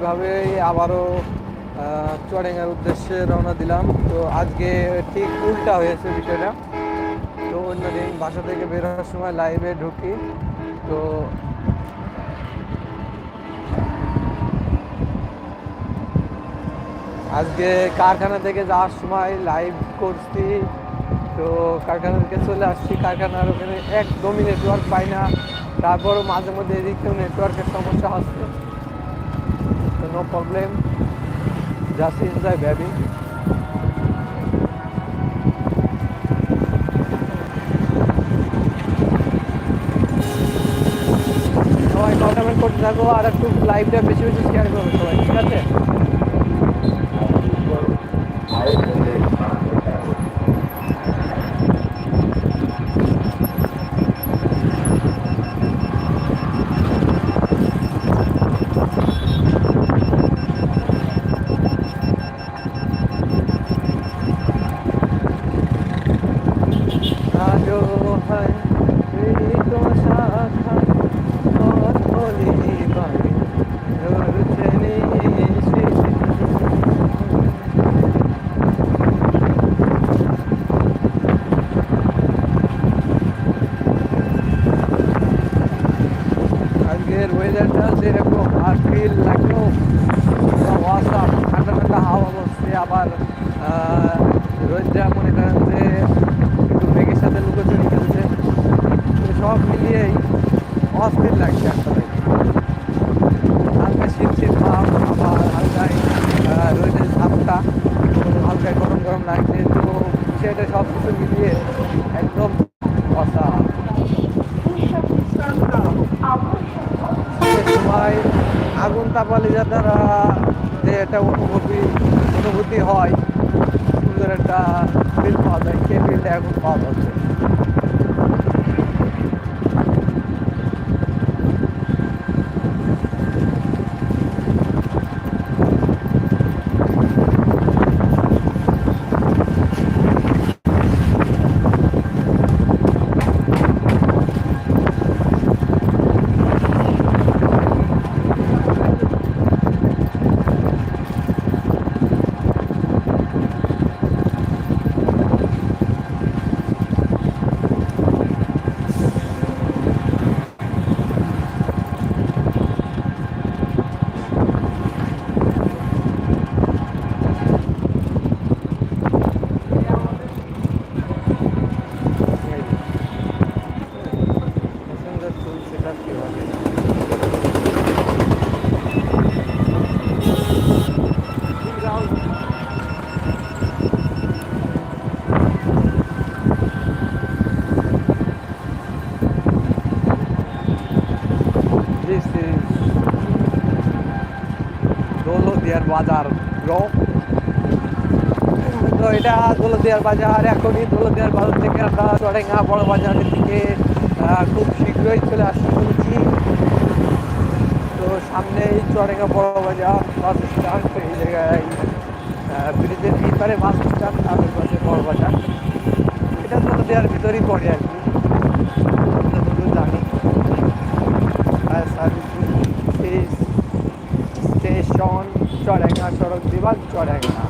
এইভাবেই আবারও চুয়াডাঙ্গার উদ্দেশ্যে রওনা দিলাম। তো আজকে ঠিক উল্টা হয়েছে বিষয়টা। তো অন্যদিন বাসা থেকে বের হওয়ার সময় লাইভে ঢুকি। তো আজকে কারখানা থেকে যাওয়ার সময় লাইভ করছি। তো কারখানা থেকে চলে আসছি। কারখানার ওখানে একদমই নেটওয়ার্ক পাই না। তারপরও মাঝে মধ্যে এদিক থেকেও নেটওয়ার্কের সমস্যা হচ্ছে। তো problem. Problem just baby. সবাই কমেন্ট করতে থাকো, আর একটু লাইভটা বেশি বেশি শেয়ার করবে সবাই, ঠিক আছে? সব কিছু মিলিয়ে একদম অসাম শীতের সময় আগুন তাপালে যারা যে একটা অনুভূতি অনুভূতি হয় সুন্দর একটা ফিল পাওয়া যায় সেই ফিলটা এখন পাওয়া যাচ্ছে সুন্দর ফুল সেটা কীভাবে This is দৌলদিয়ার বাজার তো এটা দৌলদিয়ার বাজার, এখনই দৌলদিয়ার বাজার থেকে আমরা চড়েঙ্গা বড় বাজারের দিকে খুব শীঘ্রই চলে আসতে চলেছি। তো সামনেই চড়েঙ্গা বড় বাজার, বাস স্ট্যান্ড, এই জায়গায় ব্রিজের পারে বাস স্ট্যান্ড ওই পাশে বড় বাজার। এটা দৌলদিয়ার ভিতরেই পড়ে আর বর্দিবাগ চড়াঙ্গা তো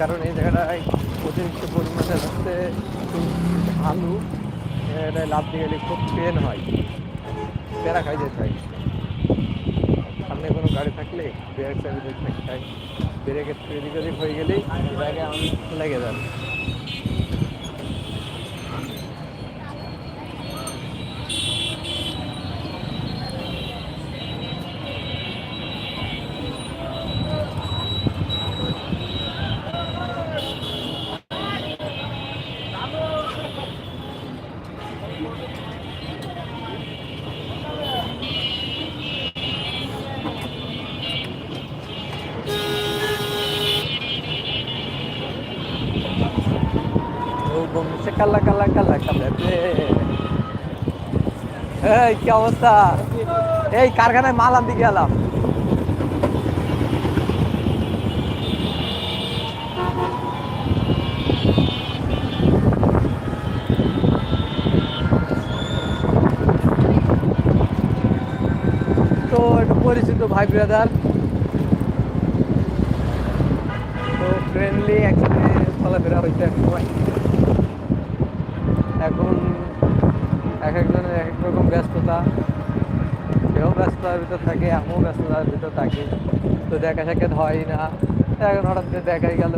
কারণ এই জায়গাটায় অতিরিক্ত পরিমাণে হচ্ছে আলু এটা লাভ দিয়ে গেলে খুব পেন হয়। প্যারা খাই যেতে হয়। সামনে কোনো গাড়ি থাকলে ব্রেক সাইডে থাকতে হয় ব্রেকের হয়ে গেলেই ব্যাগে আমি লেগে যাবে কাল্লা কাল্লা কাল্লা কাল্লা এই, কি অবস্থা? এই, কারখানায় মাল আনতে গেলাম। তো একটু পরিচিত ভাই ব্রাদার তো ফ্রেন্ডলি একসাথে চলাফেরা হইতে এক সময় এখন এক একজনের এক এক রকম ব্যস্ততা। সেও ব্যস্ততার ভিতর থাকে, আমিও ব্যস্ততার ভিতর থাকি। তো দেখা সাক্ষাৎ হয় না। এখন হঠাৎ দেখাই গেল।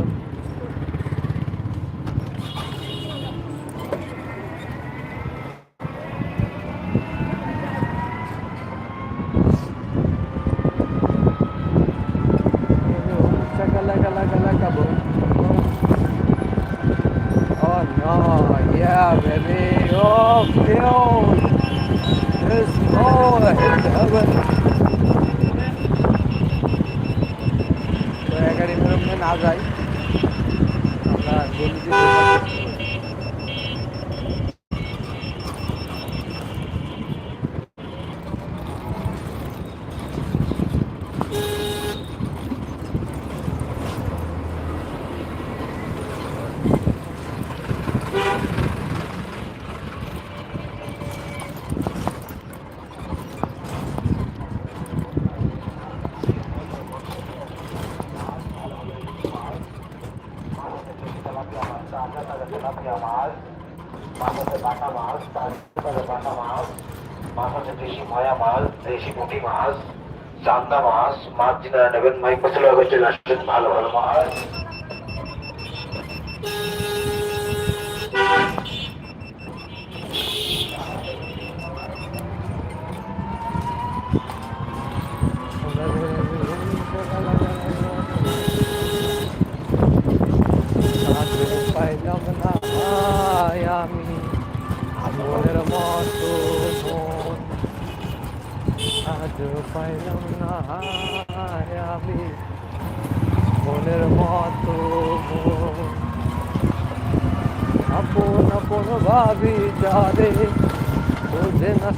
Vamos ver.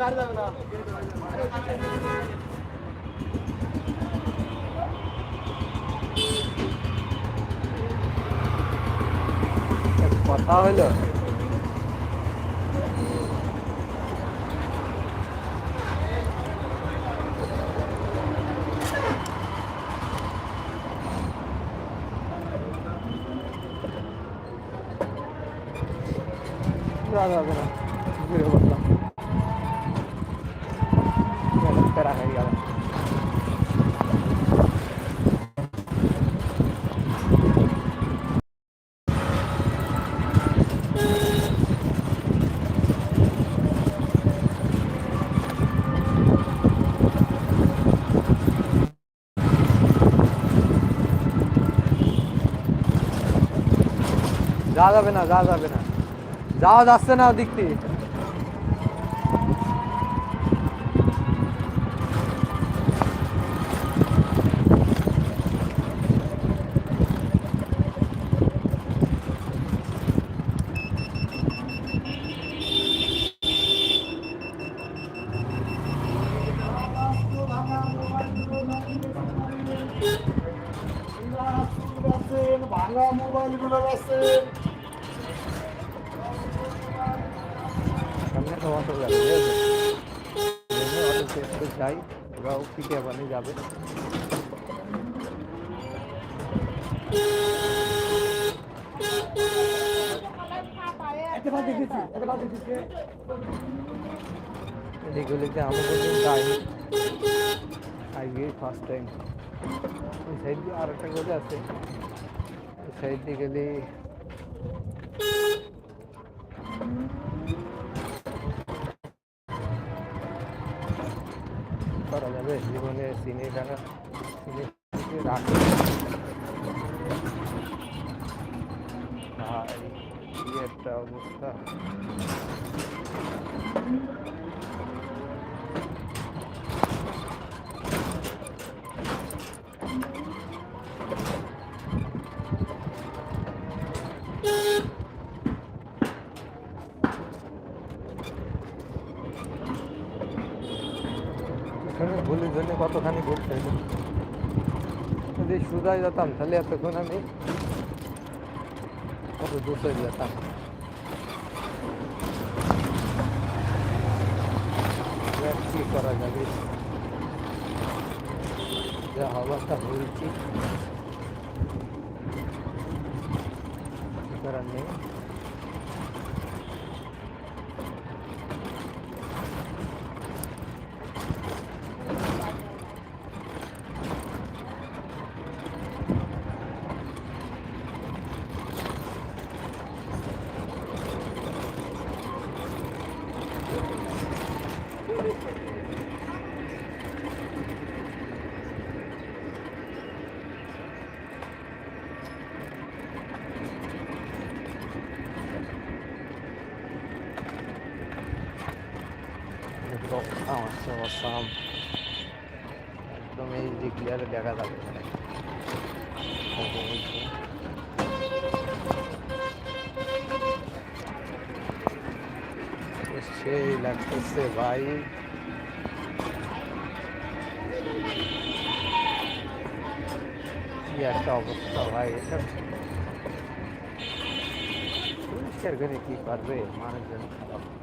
হলো যাওয়া যাবে না ঘুরে বললাম প্যারা হয়ে গেল যাওয়া যাবে না যাওয়া যাবে না যাওয়া যাচ্ছে না ওদিক থেকে ভাঙা মোবাইল আছে। সামনে তো যাবে। চেষ্টা যাই ওরাও পিকে এদিকগুলিতে আমাদের যাইনি আজকে ফার্স্ট টাইম ওই সাইড দিয়ে আর একটা করে আছে। সাইড দিয়ে গেলে করা যাবে। জীবনে সিনে টাকা সিনে রাখে একটা অবস্থা। কতখানি ঘুরতে হলো যদি সুদায় যেতাম তাহলে এতক্ষণ আমি কত দূরে যেতাম এবার কি করা যাবে যা হওয়াটা হয়েছি কি করার নেই awesome. একদম এই যে ক্লিয়ারে দেখা যাবে সেই লাগতেছে ভাই। কি একটা অবস্থা ভাই করে কি করবে মানুষজন? খারাপ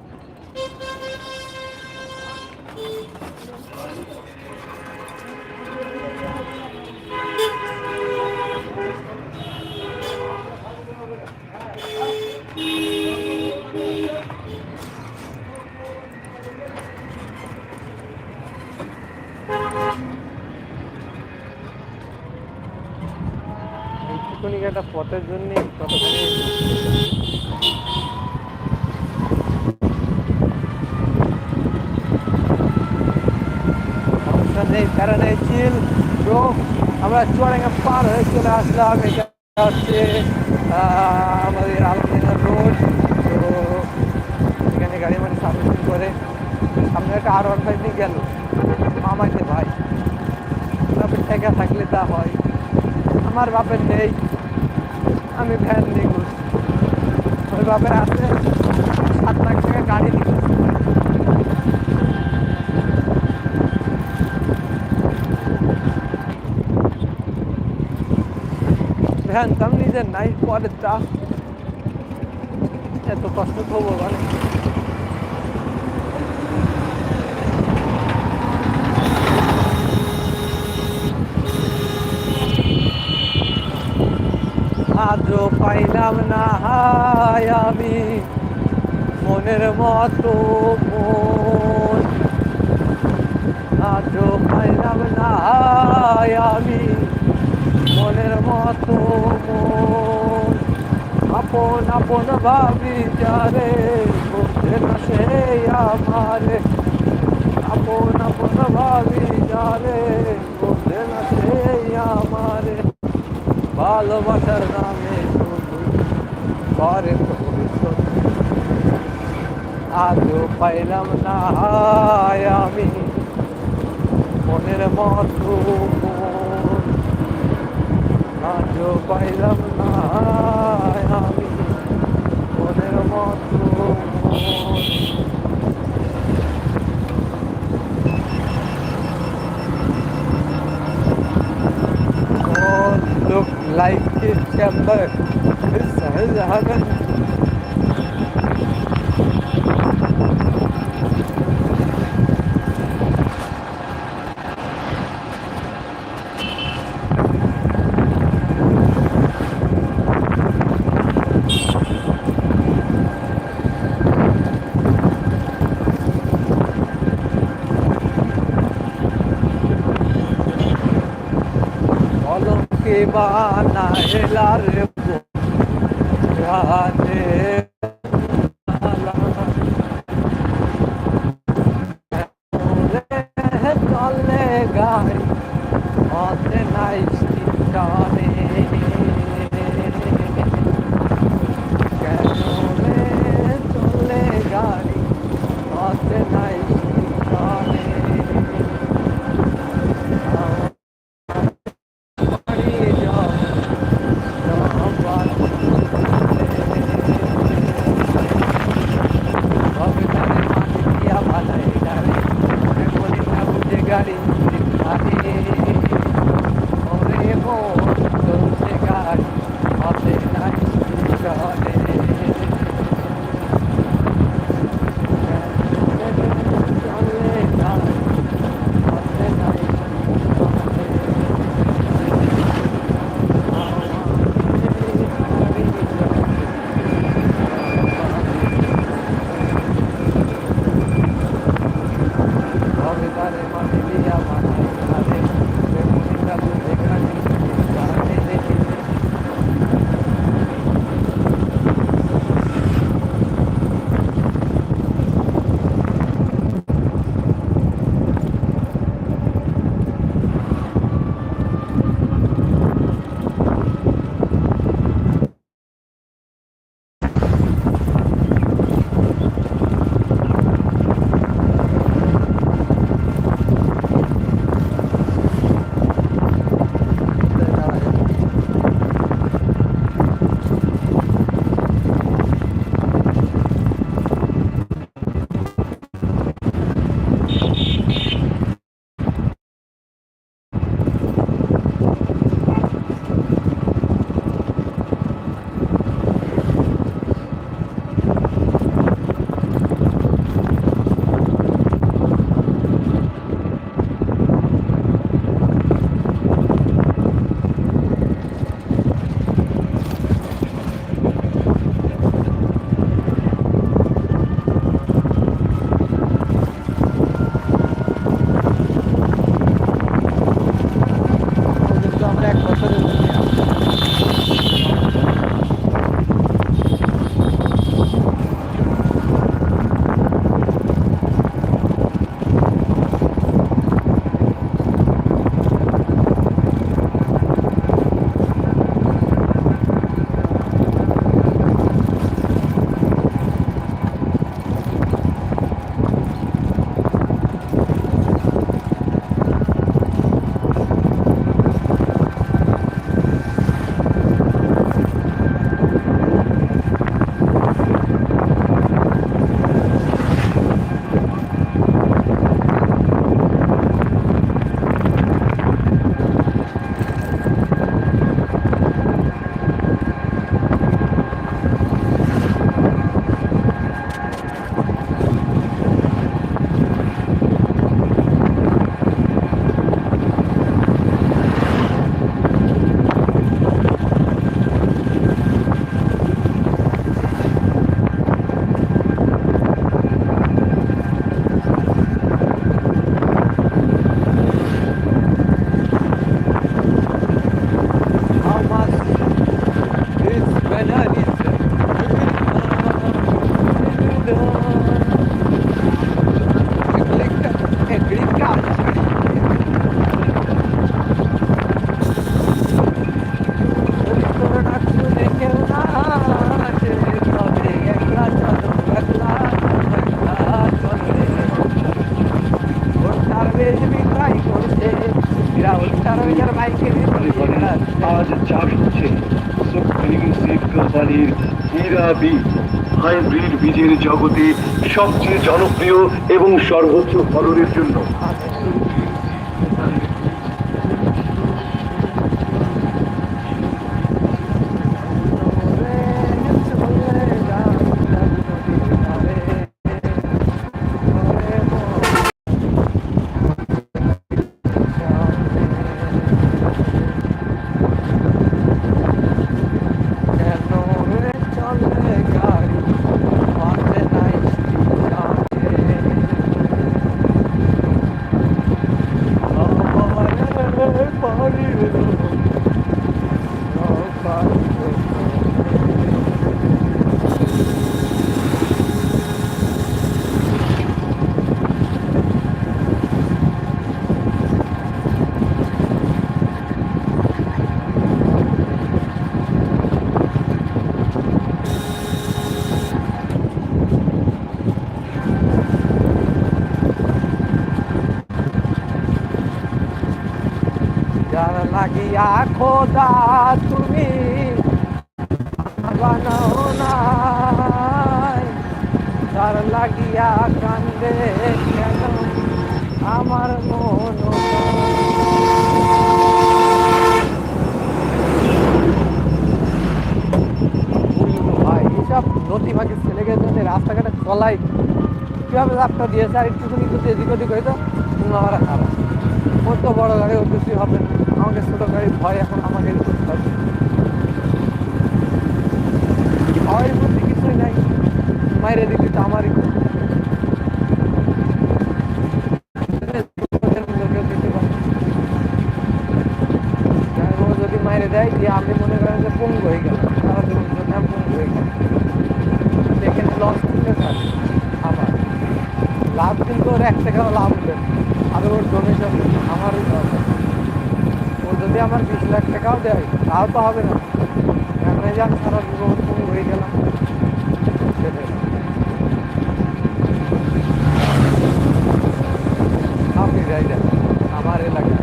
একটা পথের জন্যে কতখানি নেই প্যারা নেই চিল তো আমরা চুয়াডাঙ্গা পার হয়ে চলে আসলাম। এটা হচ্ছে আমাদের আলমদিনা রোড। তো এখানে গাড়ি মানে সার্ভিসিং করে সামনে একটা আর ওয়ান ফাইভ গেল। মামাকে ভাই। বাপের টাকা থাকলে তা হয়। আমার বাপের নেই। আমি ভ্যান নিয়ে ঘুরছি। ওই বাপের আছে, সাত লাখ টাকা গাড়ি নিয়ে ভ্যান তাম নিজের নাই পরের তা এত কষ্ট করব মানে। আজও পাইলাম না হাই আমি, মনের মতো মন। আজও পাইলাম না হাই আমি মনের মতো আপন আপন ভাবি যারে বুঝতে না সে আমারে। আপন আপন ভাবি যারে বুঝতে না সে আমারে। ভালোবাসার নামে শুধু আজও পাইলাম না আমি। মনের মতো মন। আজও পাইলাম না হায় আমি মনের মতো মন। Oh, like it's chamber. বানাইলা রে হাইব্রিড বীজের জগতে সবচেয়ে জনপ্রিয় এবং সর্বোচ্চ ফলনের জন্য কেন রে চলে গাড়ি মাঝে নাই যার লাগিয়া খোদা, তুমি বানাও নাই। যার লাগিয়া কান্দে কেন? আমার মন এইসব নদী ভাগে ছেলে গেছে রাস্তাঘাটে চলাই, কীভাবে রাস্তা দিয়েছে আর একটুখানি এদিক ওদিক হয়তো আমার খারাপ। ওর তো বড় গাড়ি কিছুই হবে। না। আমাকে ছোট গাড়ি ভয় এখন আমাকে করতে হবে কিছুই নাই। তো আমারই যদি মাইরে দেয় আপনি মনে যে হয়ে আমি হয়ে এখানে লস থাকে লাভ কিন্তু এক টাকাও লাভ হবে আর ওর ডোনেশন আমারই দরকার ও যদি আমার বিশ লাখ টাকাও দেয়, তাও তো হবে না। কেমন যান সারা জীবন হয়ে গেলাম সেটাই আপনি যাই যান আমার এলাকা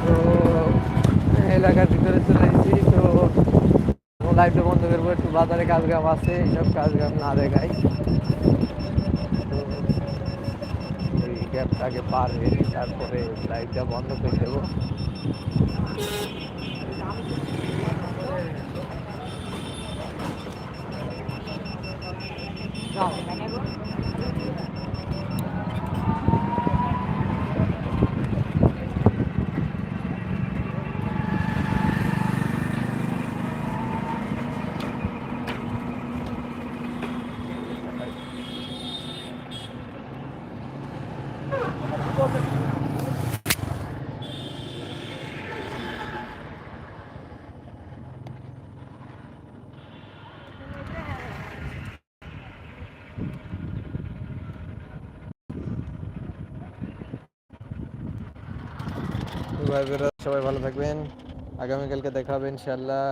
তো এলাকার ভিতরে চলে এসেছি তো লাইফটা বন্ধ করব একটু বাজারে কাজ কাম আছে, এইসব কাজ কাম না দেখাই। ওই গ্যাপটাকে পার হয়ে তারপরে লাইটটা বন্ধ করে দেবো। তো ভাই সবাই ভালো থাকবেন। আগামীকালকে দেখা হবে ইনশাল্লাহ